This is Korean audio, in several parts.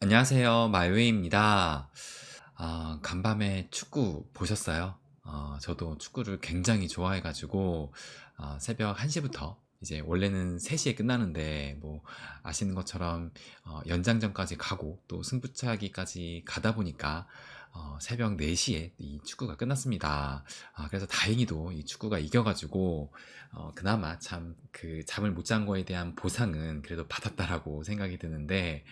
안녕하세요. 마이웨이입니다. 아, 간밤에 축구 보셨어요? 어, 저도 축구를 굉장히 좋아해가지고, 어, 새벽 1시부터, 이제 원래는 3시에 끝나는데, 뭐, 아시는 것처럼, 어, 연장전까지 가고, 또 승부차기까지 가다 보니까, 어, 새벽 4시에 이 축구가 끝났습니다. 아, 그래서 다행히도 이 축구가 이겨가지고, 어, 그나마 참 그 잠을 못 잔 거에 대한 보상은 그래도 받았다라고 생각이 드는데,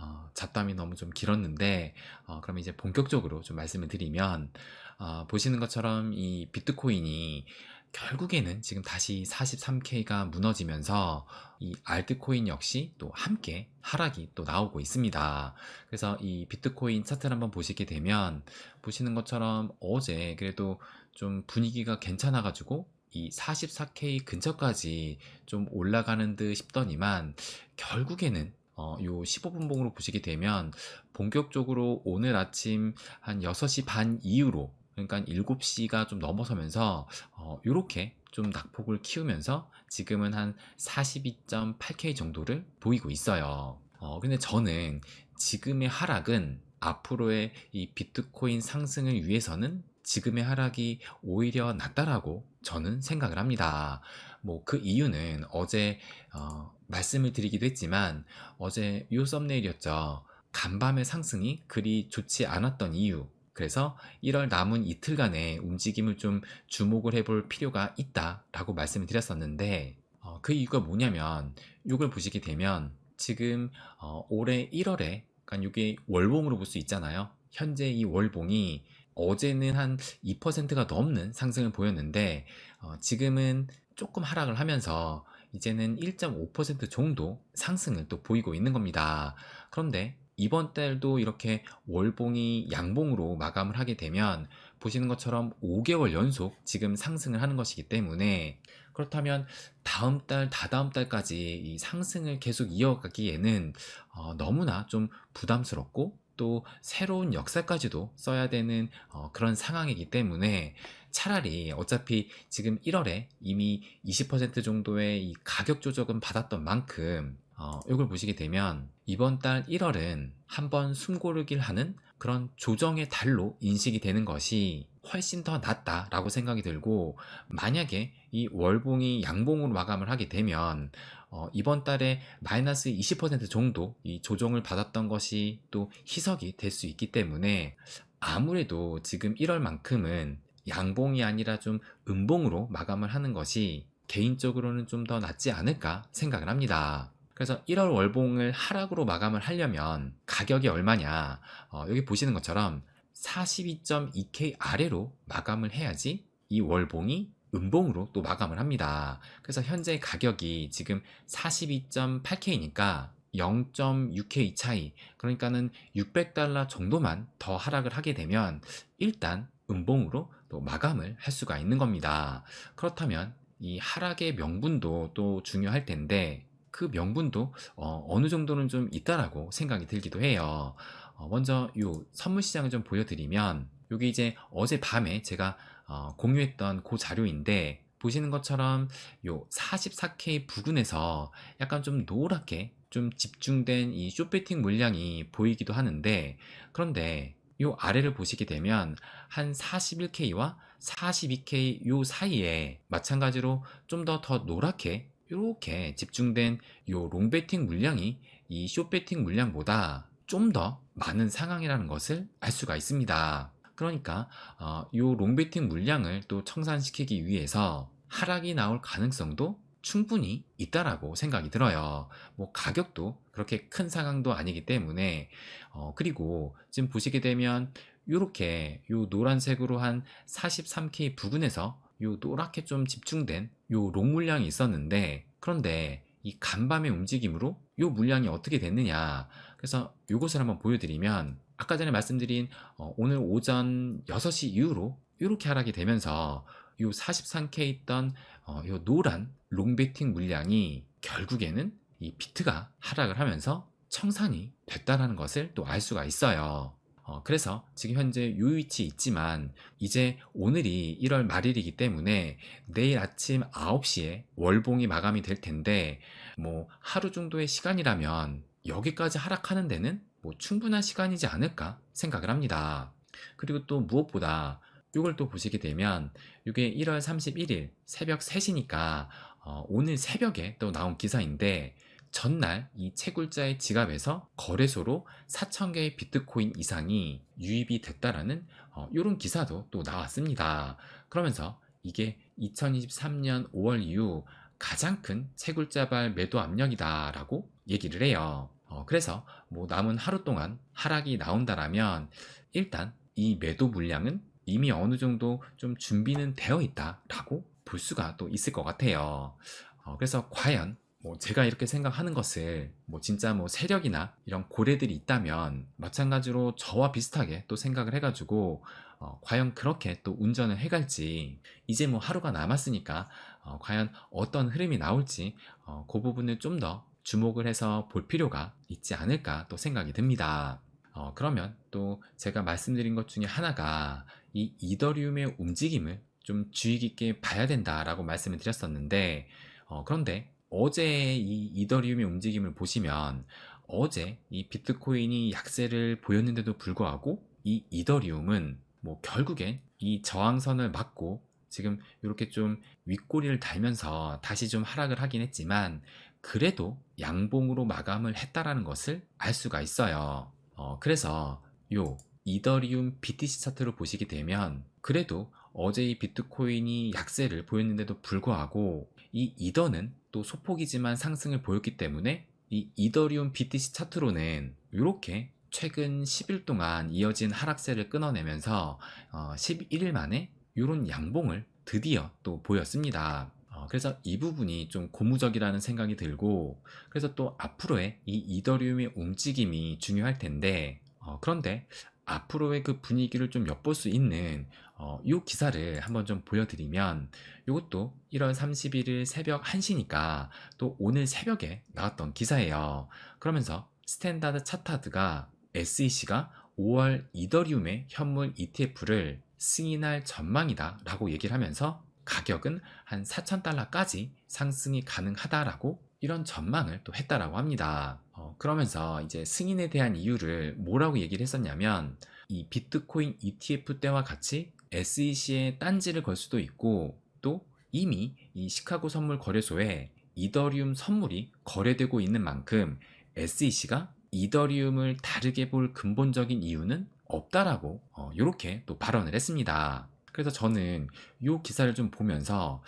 어, 잡담이 너무 좀 길었는데, 어, 그럼 이제 본격적으로 좀 말씀을 드리면, 어, 보시는 것처럼 이 비트코인이 결국에는 지금 다시 43K가 무너지면서 이 알트코인 역시 또 함께 하락이 또 나오고 있습니다. 그래서 이 비트코인 차트를 한번 보시게 되면 보시는 것처럼 어제 그래도 좀 분위기가 괜찮아가지고 이 44K 근처까지 좀 올라가는 듯 싶더니만 결국에는 어, 요 15분봉으로 보시게 되면 본격적으로 오늘 아침 한 6시 반 이후로 그러니까 7시가 좀 넘어서면서 어, 요렇게 좀 낙폭을 키우면서 지금은 한 42.8K 정도를 보이고 있어요. 어, 근데 저는 지금의 하락은 앞으로의 이 비트코인 상승을 위해서는 지금의 하락이 오히려 낫다라고 저는 생각을 합니다. 뭐 그 이유는 어제 어, 말씀을 드리기도 했지만 어제 요 썸네일이었죠. 간밤의 상승이 그리 좋지 않았던 이유. 그래서 1월 남은 이틀간의 움직임을 좀 주목을 해볼 필요가 있다라고 말씀을 드렸었는데 어, 그 이유가 뭐냐면 이걸 보시게 되면 지금 어, 올해 1월에 그러니까 이게 월봉으로 볼 수 있잖아요. 현재 이 월봉이 어제는 한 2%가 넘는 상승을 보였는데 어, 지금은 조금 하락을 하면서 이제는 1.5% 정도 상승을 또 보이고 있는 겁니다. 그런데 이번 달도 이렇게 월봉이 양봉으로 마감을 하게 되면 보시는 것처럼 5개월 연속 지금 상승을 하는 것이기 때문에 그렇다면 다음 달, 다다음 달까지 이 상승을 계속 이어가기에는 어, 너무나 좀 부담스럽고 또 새로운 역사까지도 써야 되는 어, 그런 상황이기 때문에 차라리 어차피 지금 1월에 이미 20% 정도의 이 가격 조정은 받았던 만큼 어, 이걸 보시게 되면 이번 달 1월은 한번 숨 고르기를 하는 그런 조정의 달로 인식이 되는 것이 훨씬 더 낫다라고 생각이 들고 만약에 이 월봉이 양봉으로 마감을 하게 되면 어, 이번 달에 마이너스 20% 정도 이 조정을 받았던 것이 또 희석이 될 수 있기 때문에 아무래도 지금 1월만큼은 양봉이 아니라 좀 음봉으로 마감을 하는 것이 개인적으로는 좀 더 낫지 않을까 생각을 합니다. 그래서 1월 월봉을 하락으로 마감을 하려면 가격이 얼마냐? 어, 여기 보시는 것처럼 42.2K 아래로 마감을 해야지 이 월봉이 음봉으로 또 마감을 합니다. 그래서 현재 가격이 지금 42.8K니까 0.6K 차이, 그러니까는 600달러 정도만 더 하락을 하게 되면 일단 음봉으로 또 마감을 할 수가 있는 겁니다. 그렇다면 이 하락의 명분도 또 중요할 텐데 그 명분도 어, 느 정도는 좀 있다라고 생각이 들기도 해요. 어, 먼저 이 선물 시장을 좀 보여드리면 여기 이제 어제 밤에 제가 어, 공유했던 그 자료인데 보시는 것처럼 요 44K 부근에서 약간 좀 노랗게 좀 집중된 이 쇼배팅 물량이 보이기도 하는데 그런데 요 아래를 보시게 되면 한 41K와 42K 요 사이에 마찬가지로 좀더더 노랗게 이렇게 집중된 요 롱배팅 물량이 이 숏배팅 물량보다 좀 더 많은 상황이라는 것을 알 수가 있습니다. 그러니까 어, 요 롱배팅 물량을 또 청산시키기 위해서 하락이 나올 가능성도 충분히 있다라고 생각이 들어요. 뭐 가격도 그렇게 큰 상황도 아니기 때문에 어, 그리고 지금 보시게 되면 이렇게 요 노란색으로 한 43K 부근에서 요 노랗게 좀 집중된 요 롱 물량이 있었는데 그런데 이 간밤의 움직임으로 요 물량이 어떻게 됐느냐 그래서 요것을 한번 보여드리면 아까 전에 말씀드린 어, 오늘 오전 6시 이후로 이렇게 하락이 되면서 요 43K 있던 어, 요 노란 롱베팅 물량이 결국에는 이 비트가 하락을 하면서 청산이 됐다라는 것을 또 알 수가 있어요. 어, 그래서 지금 현재 요 위치 있지만 이제 오늘이 1월 말일이기 때문에 내일 아침 9시에 월봉이 마감이 될 텐데 뭐 하루 정도의 시간이라면 여기까지 하락하는 데는 뭐 충분한 시간이지 않을까 생각을 합니다. 그리고 또 무엇보다 이걸 또 보시게 되면 이게 1월 31일 새벽 3시니까 어, 오늘 새벽에 또 나온 기사인데 전날 이 채굴자의 지갑에서 거래소로 4,000개의 비트코인 이상이 유입이 됐다라는 어, 이런 기사도 또 나왔습니다. 그러면서 이게 2023년 5월 이후 가장 큰 채굴자발 매도 압력이다라고 얘기를 해요. 어, 그래서 뭐 남은 하루 동안 하락이 나온다라면 일단 이 매도 물량은 이미 어느 정도 좀 준비는 되어 있다라고 볼 수가 또 있을 것 같아요. 어, 그래서 과연 뭐 제가 이렇게 생각하는 것을 뭐 진짜 뭐 세력이나 이런 고래들이 있다면 마찬가지로 저와 비슷하게 또 생각을 해가지고 어, 과연 그렇게 또 운전을 해갈지 이제 뭐 하루가 남았으니까 어, 과연 어떤 흐름이 나올지 어, 그 부분을 좀 더 주목을 해서 볼 필요가 있지 않을까 또 생각이 듭니다. 어, 그러면 또 제가 말씀드린 것 중에 하나가 이 이더리움의 움직임을 좀 주의 깊게 봐야 된다라고 말씀을 드렸었는데 어, 그런데 어제 이 이더리움의 움직임을 보시면 어제 이 비트코인이 약세를 보였는데도 불구하고 이 이더리움은 뭐 결국엔 이 저항선을 맞고 지금 이렇게 좀 윗꼬리를 달면서 다시 좀 하락을 하긴 했지만 그래도 양봉으로 마감을 했다라는 것을 알 수가 있어요. 어, 그래서 요 이더리움 BTC 차트로 보시게 되면 그래도 어제 이 비트코인이 약세를 보였는데도 불구하고 이 이더는 또 소폭이지만 상승을 보였기 때문에 이 이더리움 BTC 차트로는 이렇게 최근 10일 동안 이어진 하락세를 끊어내면서 어, 11일 만에 이런 양봉을 드디어 또 보였습니다. 어, 그래서 이 부분이 좀 고무적이라는 생각이 들고 그래서 또 앞으로의 이 이더리움의 움직임이 중요할 텐데 어, 그런데 앞으로의 그 분위기를 좀 엿볼 수 있는 어, 이 기사를 한번 좀 보여드리면 이것도 1월 31일 새벽 1시니까 또 오늘 새벽에 나왔던 기사예요. 그러면서 스탠다드 차타드가 SEC가 5월 이더리움의 현물 ETF를 승인할 전망이다 라고 얘기를 하면서 가격은 한 4,000달러까지 상승이 가능하다라고 이런 전망을 또 했다라고 합니다. 어, 그러면서 이제 승인에 대한 이유를 뭐라고 얘기를 했었냐면 이 비트코인 ETF 때와 같이 SEC에 딴지를 걸 수도 있고 또 이미 이 시카고 선물 거래소에 이더리움 선물이 거래되고 있는 만큼 SEC가 이더리움을 다르게 볼 근본적인 이유는 없다라고 어, 이렇게 또 발언을 했습니다. 그래서 저는 이 기사를 좀 보면서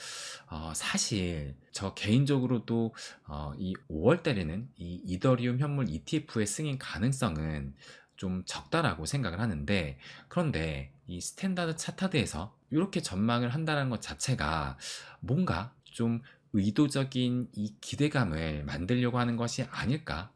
어, 사실 저 개인적으로도 어, 이 5월 달에는 이 이더리움 현물 ETF의 승인 가능성은 좀 적다라고 생각을 하는데 그런데 이 스탠다드 차타드에서 이렇게 전망을 한다는 것 자체가 뭔가 좀 의도적인 이 기대감을 만들려고 하는 것이 아닐까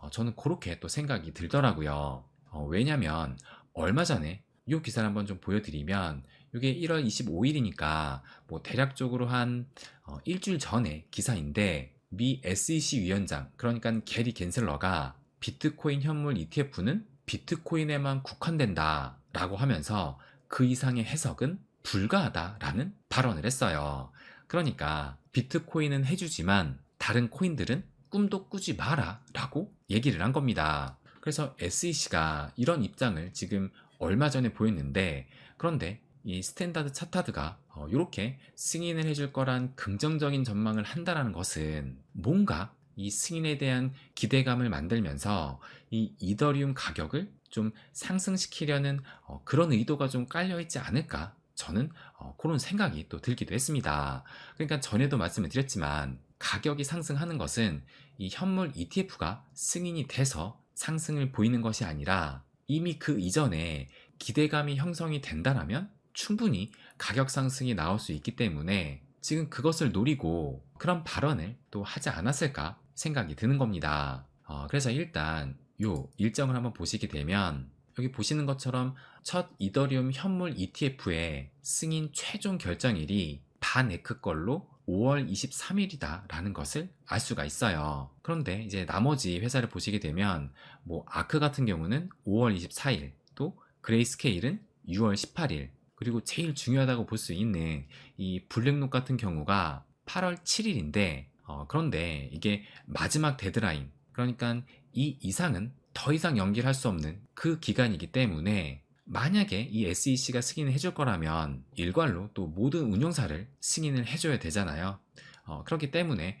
어, 저는 그렇게 또 생각이 들더라고요. 어, 왜냐면 얼마 전에 이 기사를 한번 좀 보여드리면 이게 1월 25일이니까 뭐 대략적으로 한 어, 일주일 전에 기사인데 미 SEC 위원장 그러니까 게리 겐슬러가 비트코인 현물 ETF는 비트코인에만 국한된다 라고 하면서 그 이상의 해석은 불가하다라는 발언을 했어요. 그러니까 비트코인은 해주지만 다른 코인들은 꿈도 꾸지 마라 라고 얘기를 한 겁니다. 그래서 SEC가 이런 입장을 지금 얼마 전에 보였는데 그런데 이 스탠다드 차타드가 이렇게 승인을 해줄 거란 긍정적인 전망을 한다라는 것은 뭔가 이 승인에 대한 기대감을 만들면서 이 이더리움 가격을 좀 상승시키려는 어, 그런 의도가 좀 깔려 있지 않을까 저는 어, 그런 생각이 또 들기도 했습니다. 그러니까 전에도 말씀을 드렸지만 가격이 상승하는 것은 이 현물 ETF가 승인이 돼서 상승을 보이는 것이 아니라 이미 그 이전에 기대감이 형성이 된다라면 충분히 가격 상승이 나올 수 있기 때문에 지금 그것을 노리고 그런 발언을 또 하지 않았을까 생각이 드는 겁니다. 어, 그래서 일단 요 일정을 한번 보시게 되면 여기 보시는 것처럼 첫 이더리움 현물 ETF의 승인 최종 결정일이 바네크 걸로 5월 23일이다 라는 것을 알 수가 있어요. 그런데 이제 나머지 회사를 보시게 되면 뭐 아크 같은 경우는 5월 24일 또 그레이스케일은 6월 18일 그리고 제일 중요하다고 볼 수 있는 이 블랙록 같은 경우가 8월 7일인데 어, 그런데 이게 마지막 데드라인 그러니까 이 이상은 더 이상 연기를 할 수 없는 그 기간이기 때문에 만약에 이 SEC가 승인을 해줄 거라면 일괄로 또 모든 운용사를 승인을 해줘야 되잖아요. 어, 그렇기 때문에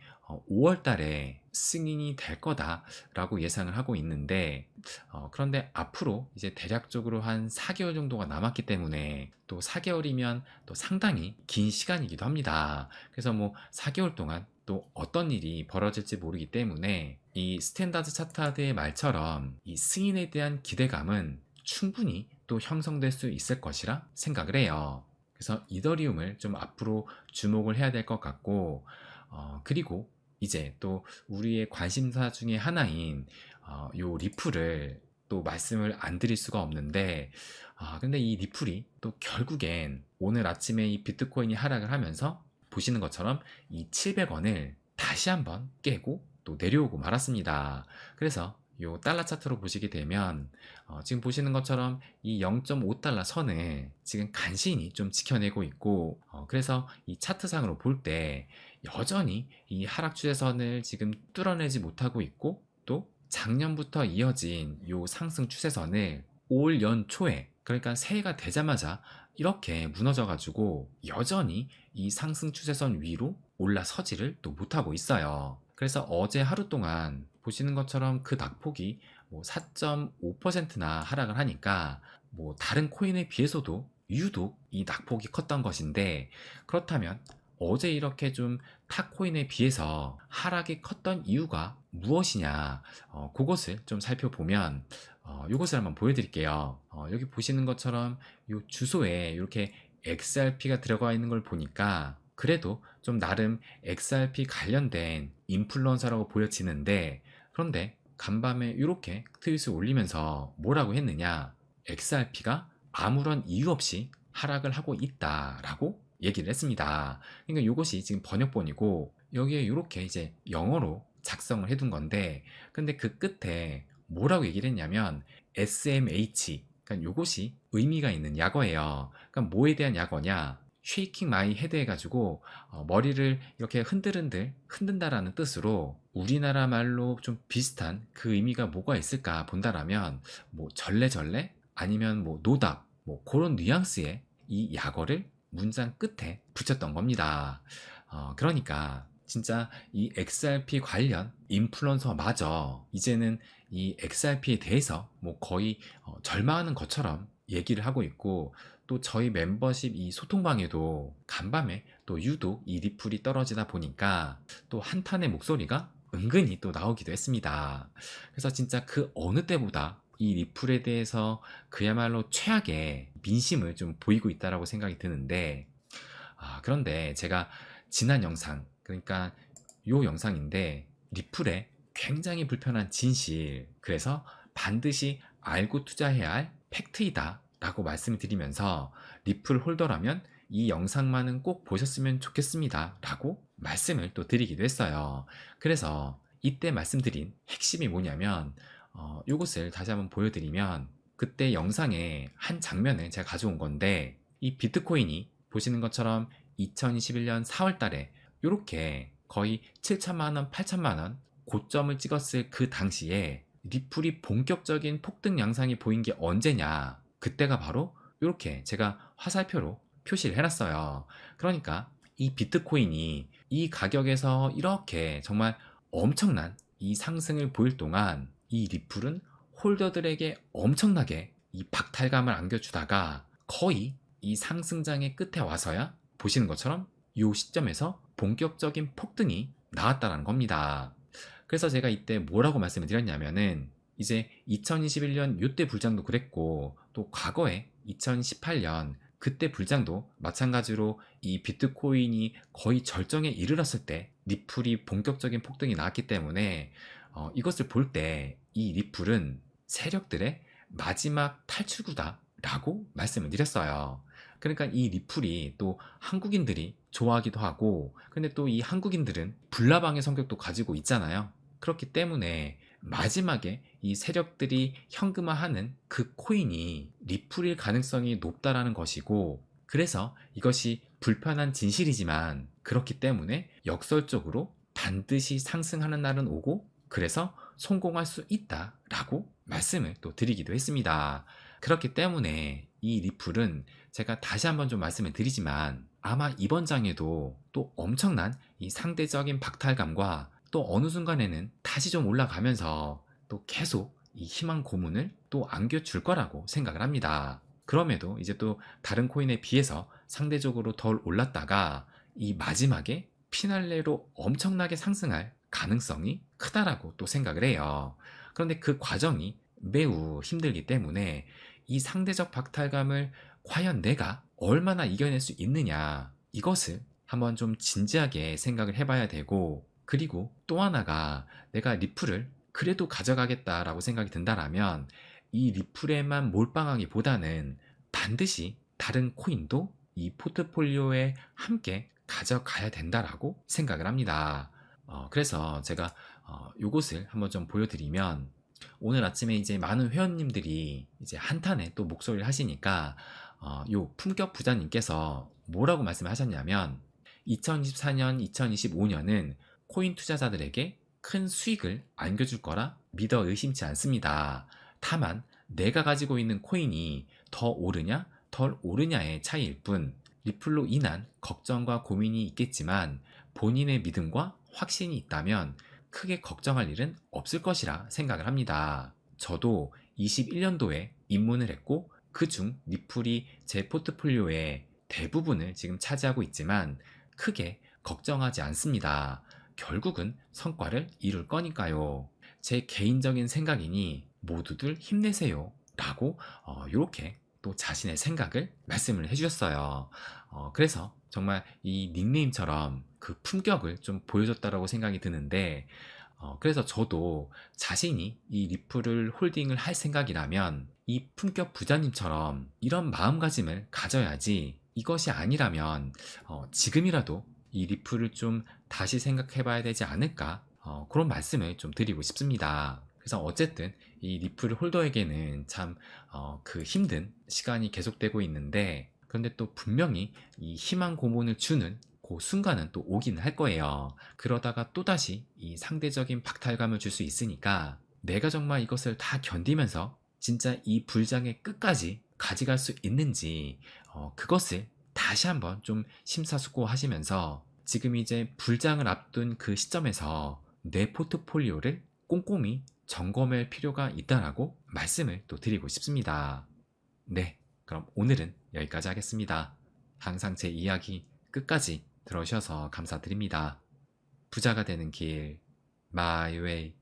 5월 달에 승인이 될 거다라고 예상을 하고 있는데 어, 그런데 앞으로 이제 대략적으로 한 4개월 정도가 남았기 때문에 또 4개월이면 또 상당히 긴 시간이기도 합니다. 그래서 뭐 4개월 동안 또 어떤 일이 벌어질지 모르기 때문에 이 스탠다드 차트의 말처럼 이 승인에 대한 기대감은 충분히 또 형성될 수 있을 것이라 생각을 해요. 그래서 이더리움을 좀 앞으로 주목을 해야 될 것 같고 어, 그리고 이제 또 우리의 관심사 중에 하나인 어, 요 리플을 또 말씀을 안 드릴 수가 없는데 아 근데 이 리플이 또 결국엔 오늘 아침에 이 비트코인이 하락을 하면서 보시는 것처럼 이 700원을 다시 한번 깨고 또 내려오고 말았습니다. 그래서 요 달러 차트로 보시게 되면 어, 지금 보시는 것처럼 이 0.5달러 선을 지금 간신히 좀 지켜내고 있고 어, 그래서 이 차트상으로 볼 때 여전히 이 하락 추세선을 지금 뚫어내지 못하고 있고 또 작년부터 이어진 요 상승 추세선을 올 연초에 그러니까 새해가 되자마자 이렇게 무너져 가지고 여전히 이 상승 추세선 위로 올라서지를 또 못하고 있어요. 그래서 어제 하루 동안 보시는 것처럼 그 낙폭이 뭐 4.5%나 하락을 하니까 뭐 다른 코인에 비해서도 유독 이 낙폭이 컸던 것인데 그렇다면 어제 이렇게 좀 탁코인에 비해서 하락이 컸던 이유가 무엇이냐? 어, 그것을 좀 살펴보면 어, 이것을 한번 보여드릴게요. 어, 여기 보시는 것처럼 이 주소에 이렇게 XRP가 들어가 있는 걸 보니까 그래도 좀 나름 XRP 관련된 인플루언서라고 보여지는데 그런데 간밤에 이렇게 트윗을 올리면서 뭐라고 했느냐 XRP가 아무런 이유 없이 하락을 하고 있다라고 얘기를 했습니다. 그러니까 이것이 지금 번역본이고 여기에 이렇게 이제 영어로 작성을 해둔 건데 근데 그 끝에 뭐라고 얘기를 했냐면 SMH 그러니까 이것이 의미가 있는 약어예요. 그러니까 뭐에 대한 약어냐? 쉐이킹 마이 헤드 해가지고 어, 머리를 이렇게 흔들흔들 흔든다라는 뜻으로 우리나라 말로 좀 비슷한 그 의미가 뭐가 있을까 본다라면 뭐 절레절레 아니면 뭐 노답 뭐 그런 뉘앙스의 이 약어를 문장 끝에 붙였던 겁니다. 어, 그러니까 진짜 이 XRP 관련 인플루언서마저 이제는 이 XRP에 대해서 뭐 거의 어, 절망하는 것처럼 얘기를 하고 있고 또 저희 멤버십 이 소통방에도 간밤에 또 유독 이 리플이 떨어지다 보니까 또 한탄의 목소리가 은근히 또 나오기도 했습니다. 그래서 진짜 그 어느 때보다 이 리플에 대해서 그야말로 최악의 민심을 좀 보이고 있다라고 생각이 드는데 아, 그런데 제가 지난 영상 그러니까 요 영상인데 리플의 굉장히 불편한 진실 그래서 반드시 알고 투자해야 할 팩트이다 라고 말씀을 드리면서 리플 홀더라면 이 영상만은 꼭 보셨으면 좋겠습니다 라고 말씀을 또 드리기도 했어요. 그래서 이때 말씀드린 핵심이 뭐냐면 어, 이것을 다시 한번 보여드리면 그때 영상의 한 장면을 제가 가져온 건데 이 비트코인이 보시는 것처럼 2021년 4월 달에 이렇게 거의 7천만원, 8천만원 고점을 찍었을 그 당시에 리플이 본격적인 폭등 양상이 보인 게 언제냐 그때가 바로 이렇게 제가 화살표로 표시를 해놨어요 그러니까 이 비트코인이 이 가격에서 이렇게 정말 엄청난 이 상승을 보일 동안 이 리플은 홀더들에게 엄청나게 이 박탈감을 안겨주다가 거의 이 상승장의 끝에 와서야 보시는 것처럼 이 시점에서 본격적인 폭등이 나왔다는 겁니다. 그래서 제가 이때 뭐라고 말씀을 드렸냐면은 이제 2021년 요때 불장도 그랬고 또 과거에 2018년 그때 불장도 마찬가지로 이 비트코인이 거의 절정에 이르렀을 때 리플이 본격적인 폭등이 나왔기 때문에 어, 이것을 볼 때 이 리플은 세력들의 마지막 탈출구다 라고 말씀을 드렸어요. 그러니까 이 리플이 또 한국인들이 좋아하기도 하고 근데 또 이 한국인들은 불나방의 성격도 가지고 있잖아요. 그렇기 때문에 마지막에 이 세력들이 현금화하는 그 코인이 리플일 가능성이 높다라는 것이고 그래서 이것이 불편한 진실이지만 그렇기 때문에 역설적으로 반드시 상승하는 날은 오고 그래서 성공할 수 있다라고 말씀을 또 드리기도 했습니다. 그렇기 때문에 이 리플은 제가 다시 한번 좀 말씀을 드리지만 아마 이번 장에도 또 엄청난 이 상대적인 박탈감과 또 어느 순간에는 다시 좀 올라가면서 또 계속 이 희망 고문을 또 안겨줄 거라고 생각을 합니다. 그럼에도 이제 또 다른 코인에 비해서 상대적으로 덜 올랐다가 이 마지막에 피날레로 엄청나게 상승할 가능성이 크다라고 또 생각을 해요. 그런데 그 과정이 매우 힘들기 때문에 이 상대적 박탈감을 과연 내가 얼마나 이겨낼 수 있느냐 이것을 한번 좀 진지하게 생각을 해봐야 되고 그리고 또 하나가 내가 리플을 그래도 가져가겠다라고 생각이 든다라면 이 리플에만 몰빵하기보다는 반드시 다른 코인도 이 포트폴리오에 함께 가져가야 된다라고 생각을 합니다. 어, 그래서 제가 어, 요것을 한번 좀 보여드리면 오늘 아침에 이제 많은 회원님들이 이제 한탄에 또 목소리를 하시니까 어, 요 품격 부자님께서 뭐라고 말씀을 하셨냐면 2024년, 2025년은 코인 투자자들에게 큰 수익을 안겨줄 거라 믿어 의심치 않습니다. 다만 내가 가지고 있는 코인이 더 오르냐 덜 오르냐의 차이일 뿐 리플로 인한 걱정과 고민이 있겠지만 본인의 믿음과 확신이 있다면 크게 걱정할 일은 없을 것이라 생각을 합니다. 저도 21년도에 입문을 했고 그 중 리플이 제 포트폴리오의 대부분을 지금 차지하고 있지만 크게 걱정하지 않습니다. 결국은 성과를 이룰 거니까요. 제 개인적인 생각이니 모두들 힘내세요. 라고 어, 이렇게 또 자신의 생각을 말씀을 해주셨어요. 어, 그래서 정말 이 닉네임처럼 그 품격을 좀 보여줬다라고 생각이 드는데 어, 그래서 저도 자신이 이 리플을 홀딩을 할 생각이라면 이 품격 부자님처럼 이런 마음가짐을 가져야지 이것이 아니라면 어, 지금이라도 이 리플을 좀 다시 생각해 봐야 되지 않을까 어, 그런 말씀을 좀 드리고 싶습니다. 그래서 어쨌든 이 리플 홀더에게는 참그 힘든 시간이 계속되고 있는데 그런데 또 분명히 이 희망 고문을 주는 그 순간은 또 오기는 할 거예요. 그러다가 또다시 이 상대적인 박탈감을 줄 수 있으니까 내가 정말 이것을 다 견디면서 진짜 이 불장의 끝까지 가져갈 수 있는지 어, 그것을 다시 한번 좀 심사숙고하시면서 지금 이제 불장을 앞둔 그 시점에서 내 포트폴리오를 꼼꼼히 점검할 필요가 있다라고 말씀을 또 드리고 싶습니다. 네, 그럼 오늘은 여기까지 하겠습니다. 항상 제 이야기 끝까지 들어주셔서 감사드립니다. 부자가 되는 길, 마이 웨이.